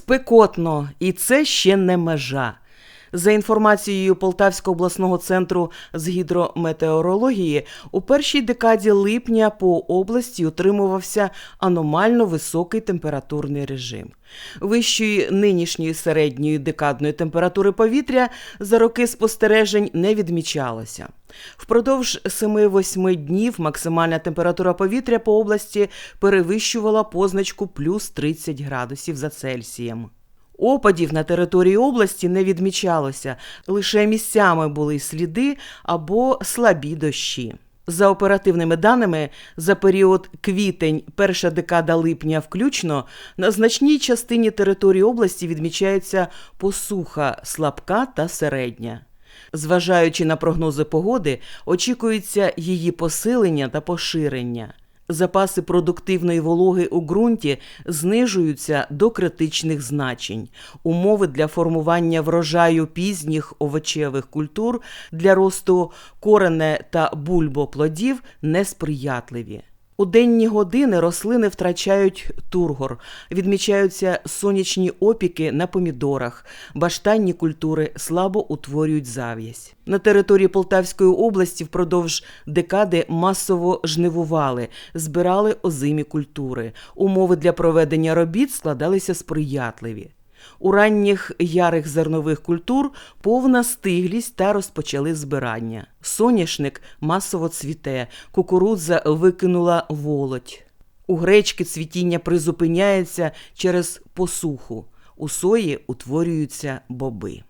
Спекотно, і це ще не межа. За інформацією Полтавського обласного центру з гідрометеорології, у першій декаді липня по області утримувався аномально високий температурний режим. Вищої нинішньої середньої декадної температури повітря за роки спостережень не відмічалося. Впродовж 7-8 днів максимальна температура повітря по області перевищувала позначку плюс 30 градусів за Цельсієм. Опадів на території області не відмічалося, лише місцями були сліди або слабі дощі. За оперативними даними, за період квітень, перша декада липня включно, на значній частині території області відмічається посуха слабка та середня. Зважаючи на прогнози погоди, очікується її посилення та поширення. Запаси продуктивної вологи у ґрунті знижуються до критичних значень. Умови для формування врожаю пізніх овочевих культур для росту корене та бульбоплодів несприятливі. У денні години рослини втрачають тургор, відмічаються сонячні опіки на помідорах, баштанні культури слабо утворюють зав'язь. На території Полтавської області впродовж декади масово жнивували, збирали озимі культури. Умови для проведення робіт складалися сприятливі. У ранніх ярих зернових культур повна стиглість та розпочали збирання. Соняшник масово цвіте, кукурудза викинула волоть. У гречки цвітіння призупиняється через посуху. У сої утворюються боби.